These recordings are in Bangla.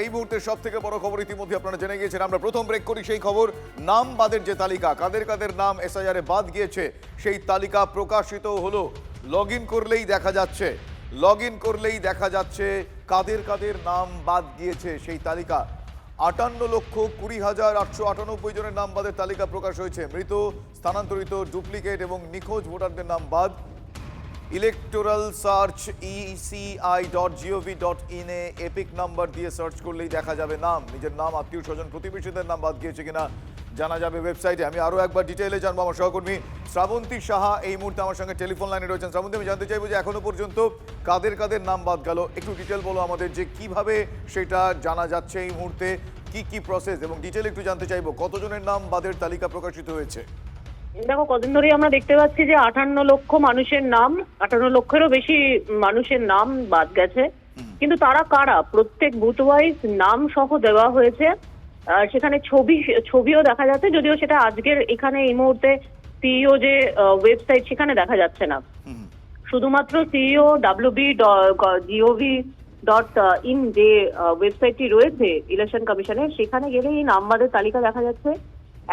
এই মুহূর্তে সব থেকে বড় খবর ইতিমধ্যে আপনারা জেনে গিয়েছেন। আমরা প্রথম ব্রেক করি সেই খবর, নাম বাদের যে তালিকা, কাদের কাদের নাম এসআইআর বাদ গিয়েছে, সেই তালিকা প্রকাশিত হলো। লগ করলেই দেখা যাচ্ছে লগ করলেই দেখা যাচ্ছে কাদের কাদের নাম বাদ গিয়েছে সেই তালিকা। আটান্ন লক্ষ কুড়ি হাজার আটশো আটানব্বই জনের নাম বাদের তালিকা প্রকাশ হয়েছে। মৃত, স্থানান্তরিত ডুপ্লিকেট এবং নিখোঁজ ভোটারদের নাম বাদ electoral search ECI dot G O V dot ইনে এপিক নাম্বার দিয়ে সার্চ করলেই দেখা যাবে নাম। নিজের নাম আত্মীয় স্বজন প্রতিবেশীদের নাম বাদ গিয়েছে কিনা জানা যাবে ওয়েবসাইটে আমি আরও একবার ডিটেলে জানব আমার সহকর্মী শ্রাবন্তী সাহা এই মুহূর্তে আমার সঙ্গে টেলিফোন লাইনে রয়েছেন। শ্রাবন্তী, আমি জানতে চাইব যে এখনও পর্যন্ত কাদের কাদের নাম বাদ গেল? একটু ডিটেল বলো আমাদের যে কীভাবে সেটা জানা যাচ্ছে এই মুহূর্তে, কি কি প্রসেস এবং ডিটেল একটু জানতে চাইব, কতজনের নাম বাদের তালিকা প্রকাশিত হয়েছে? দেখো কদিন ধরেই আমরা দেখতে পাচ্ছি যে আটান্ন লক্ষ মানুষের নাম আটান্ন লক্ষেরও বেশি মানুষের নাম বাদ গেছে। কিন্তু তারা কারা? প্রত্যেক বুথ ওয়াইজ নাম সহ দেওয়া হয়েছে। সেখানে ছবি ছবিও দেখা যাচ্ছে যদিও সেটা আজকের এখানে এই মুহূর্তে সিইও যে ওয়েবসাইট সেখানে দেখা যাচ্ছে না। শুধুমাত্র CEO WB G O V dot in যে ওয়েবসাইটটি রয়েছে ইলেকশন কমিশনের সেখানে গেলে এই নাম্বারের তালিকা দেখা যাচ্ছে।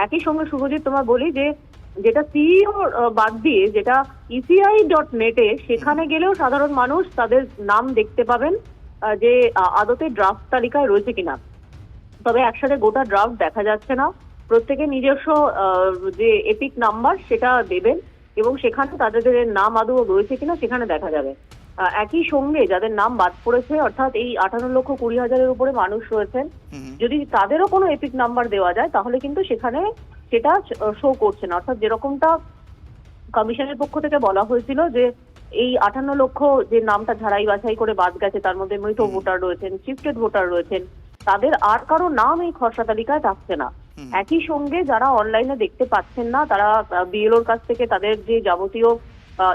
একই সঙ্গে শুভজিৎ তোমার বলি যে যেটা সিইও বাদ দিয়ে যেটা ইসিআই ডট নেটে সেখানে গেলেও সাধারণ মানুষ তাদের নাম দেখতে পাবেন যে আদতে ড্রাফট তালিকায় রয়েছে কিনা। তবে একসাথে গোটা ড্রাফট দেখা যাচ্ছে না। প্রত্যেকে নিজস্ব যে এপিক নাম্বার সেটা দেবেন এবং সেখানে তাদের নাম আদৌ রয়েছে কিনা, সেখানে দেখা যাবে। একই সঙ্গে যাদের নাম বাদ পড়েছে অর্থাৎ এই আঠারো লক্ষ কুড়ি হাজারের উপরে মানুষ রয়েছেন যদি তাদেরও কোনো এপিক নাম্বার দেওয়া যায় তাহলে কিন্তু সেখানে সেটা শো করছে না অর্থাৎ যেরকমটা কমিশনের পক্ষ থেকে বলা হয়েছিল যে এই আঠান্ন লক্ষ যে নামটা ঝাড়াই বাছাই করে বাদ গেছে তার মধ্যে মৃত ভোটার রয়েছেন শিফটেড ভোটার রয়েছেন তাদের আর কারও নাম এই খসড়া তালিকায় থাকছে না। একই সঙ্গে যারা অনলাইনে দেখতে পাচ্ছেন না তারা বিএলওর কাছ থেকে তাদের যে যাবতীয়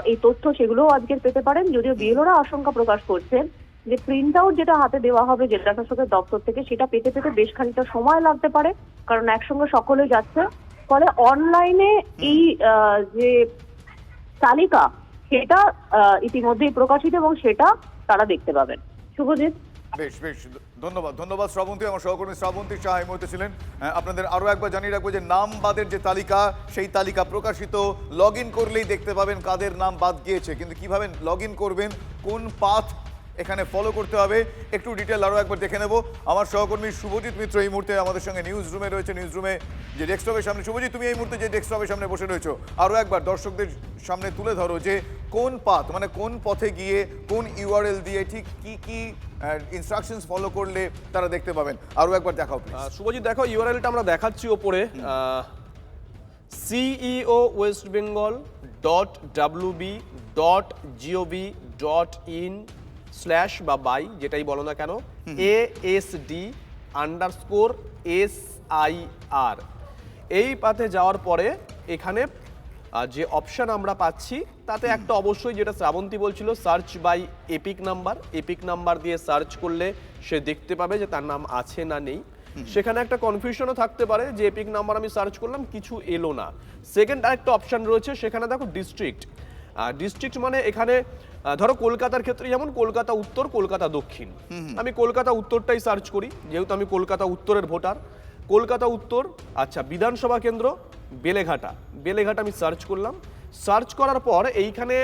এই তথ্য সেগুলোও আজকে পেতে পারেন। যদিও বিএলওরা আশঙ্কা প্রকাশ করছেন যে প্রিন্ট আউট যেটা হাতে দেওয়া হবে জেলা শাসকের দপ্তর থেকে, সেটা পেতে পেতে বেশ খানিকটা সময় লাগতে পারে, কারণ একসঙ্গে সকলে যাচ্ছে। ফলে অনলাইনে এই যে তালিকা, সেটা ইতিমধ্যেই প্রকাশিত এবং সেটা তারা দেখতে পাবেন। শুভজিৎ? বেশ বেশ। ধন্যবাদ ধন্যবাদ শ্রাবন্তী, আমার সহকর্মী শ্রাবন্তী শাহ এই মুহূর্তে ছিলেন। আপনাদের আরও একবার জানিয়ে রাখব যে নাম বাদের যে তালিকা, সেই তালিকা প্রকাশিত লগ করলেই দেখতে পাবেন কাদের নাম বাদ গিয়েছে। কিন্তু কীভাবে লগ করবেন, কোন পাথ এখানে ফলো করতে হবে। একটু ডিটেল আরও একবার দেখে নেব। আমার সহকর্মী শুভজিৎ মিত্র এই মুহূর্তে আমাদের সঙ্গে নিউজ রুমে রয়েছে। নিউজ রুমে যে ডেস্কটপের সামনে শুভজিৎ তুমি এই মুহূর্তে যে ডেস্কটপের সামনে বসে রয়েছো আরও একবার দর্শকদের সামনে তুলে ধরো যে কোন পাথ মানে কোন পথে গিয়ে কোন ইউআরএল দিয়ে ঠিক কি কি ইনস্ট্রাকশনস ফলো করলে তারা দেখতে পাবেন। আরও একবার দেখাও শুভজিৎ দেখো ইউআরএলটা আমরা দেখাচ্ছি ওপরে। CEO West Bengal dot WB dot G O V dot in slash বা বাই যেটাই বলো না কেন A S D underscore S I R এই পাথে যাওয়ার পরে এখানে যে অপশন আমরা পাচ্ছি তাতে একটা অবশ্যই যেটা শ্রাবন্তী বলছিল search by EPIC number EPIC number দিয়ে সার্চ করলে সে দেখতে পাবে যে তার নাম আছে না নেই। সেখানে একটা কনফিউশনও থাকতে পারে যে এপিক নাম্বার আমি সার্চ করলাম কিছু এলো না। সেকেন্ড আরেকটা অপশন রয়েছে সেখানে দেখো ডিস্ট্রিক্ট ডিস্ট্রিক্ট মানে এখানে ধরো কলকাতার ক্ষেত্রে যেমন কলকাতা উত্তর কলকাতা দক্ষিণ। আমি কলকাতা উত্তরটাই সার্চ করি যেহেতু আমি কলকাতা উত্তরের ভোটার। কলকাতা উত্তর আচ্ছা বিধানসভা কেন্দ্র বেলেঘাটা। বেলেঘাটা আমি সার্চ করলাম। সার্চ করার পর এইখানে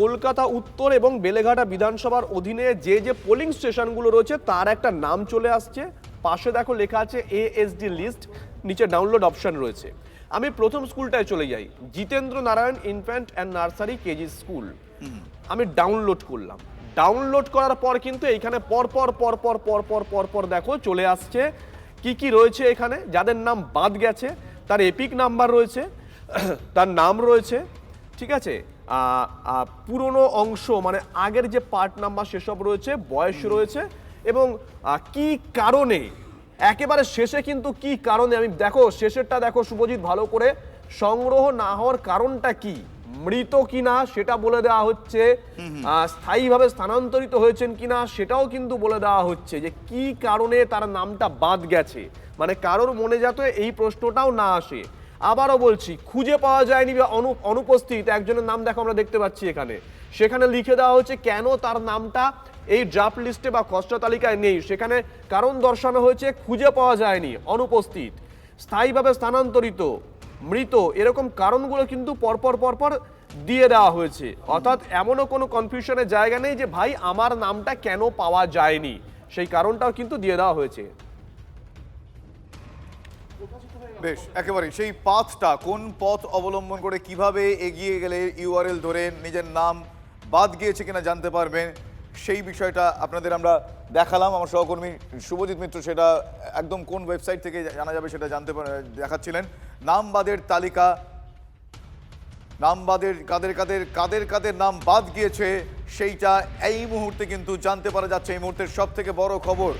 কলকাতা উত্তর এবং বেলেঘাটা বিধানসভার অধীনে যে যে পোলিং স্টেশনগুলো রয়েছে তার একটা নাম চলে আসছে। পাশে দেখো লেখা আছে এএসডি লিস্ট নিচে ডাউনলোড অপশন রয়েছে। আমি প্রথম স্কুলটায় চলে যাই। Jitendra Narayan infant and nursery KG school আমি ডাউনলোড করলাম। ডাউনলোড করার পর কিন্তু এইখানে পরপর পরপর পরপর পরপর দেখো চলে আসছে। কি কি রয়েছে এখানে? যাদের নাম বাদ গেছে তার এপিক নাম্বার রয়েছে তার নাম রয়েছে ঠিক আছে? পুরনো অংশ মানে আগের যে পার্ট নাম্বার সেসব রয়েছে বয়স রয়েছে এবং কি কারণে একেবারে শেষে কিন্তু কি কারণে? আমি দেখো শেষেরটা দেখো শুভজিৎ ভালো করে। সংগ্রহ না হওয়ার কারণটা কি? মৃত কিনা সেটা বলে দেওয়া হচ্ছে। স্থায়ীভাবে স্থানান্তরিত হয়েছেন কিনা সেটাও কিন্তু বলে দেওয়া হচ্ছে যে কি কারণে তার নামটা বাদ গেছে। মানে কারোর মনে যাতে এই প্রশ্নটাও না আসে। আবারও বলছি, খুঁজে পাওয়া যায়নি বা অনু অনুপস্থিত, একজনের নাম দেখো আমরা দেখতে পাচ্ছি এখানে। সেখানে লিখে দেওয়া হচ্ছে কেন তার নামটা এই ড্রাফট লিস্টে বা খসড়া তালিকায় নেই। সেখানে কারণ দর্শানো হয়েছে, খুঁজে পাওয়া যায়নি, অনুপস্থিত। স্থায়ীভাবে স্থানান্তরিত, মৃত, এরকম কারণগুলো কিন্তু পরপর পরপর দিয়ে দেওয়া হয়েছে। অর্থাৎ এমনও কোনো কনফিউশনের জায়গা নেই যে, ভাই, আমার নামটা কেন পাওয়া যায়নি? সেই কারণটাও কিন্তু দিয়ে দেওয়া হয়েছে। বেশ একেবারে সেই পাথটা কোন পথ অবলম্বন করে কীভাবে এগিয়ে গেলে ইউআরএল ধরে নিজের নাম বাদ গিয়েছে কিনা জানতে পারবেন? সেই বিষয়টা আপনাদের আমরা দেখালাম। আমার সহকর্মী শুভজিৎ মিত্র সেটা একদম কোন ওয়েবসাইট থেকে জানা যাবে সেটা জানতে দেখাচ্ছিলেন। নাম বাদের তালিকা, নাম বাদের, কাদের কাদের কাদের কাদের নাম বাদ গিয়েছে, সেইটা এই মুহূর্তে কিন্তু জানতে পারা যাচ্ছে। এই মুহূর্তের সব থেকে বড় খবর।